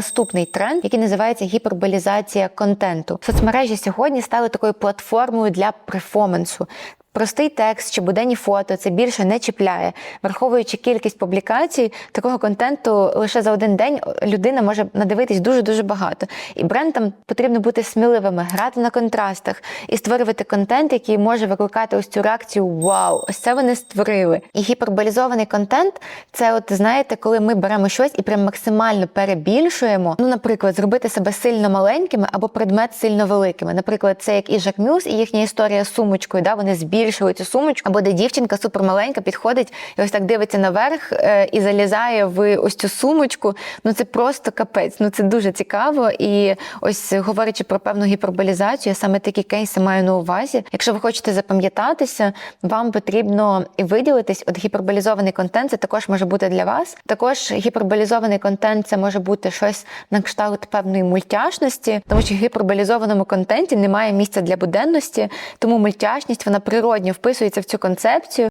Наступний тренд, який називається гіперболізація контенту. Соцмережі сьогодні стали такою платформою для перформансу. Простий текст чи буденні фото це більше не чіпляє. Враховуючи кількість публікацій, такого контенту лише за один день людина може надивитись дуже дуже багато. І брендам потрібно бути сміливими, грати на контрастах і створювати контент, який може викликати ось цю реакцію Вау, ось це вони створили. І гіперболізований контент це, от знаєте, коли ми беремо щось і прям максимально перебільшуємо. Ну, наприклад, зробити себе сильно маленькими або предмет сильно великими. Наприклад, це як і Жак Мюс, і їхня історія з сумочкою. Да, вони збільшили цю сумочку, або де дівчинка супермаленька підходить і ось так дивиться наверх е, і залізає в ось цю сумочку. Ну це просто капець. Ну це дуже цікаво. І ось говорячи про певну гіперболізацію, я саме такі кейси маю на увазі. Якщо ви хочете запам'ятатися, вам потрібно виділитись. От гіперболізований контент це також може бути для вас. Також гіперболізований контент це може бути щось на кшталт певної мультяшності, тому що в гіперболізованому контенті немає місця для буденності, тому мультяшність вона природньо вписується в цю концепцію.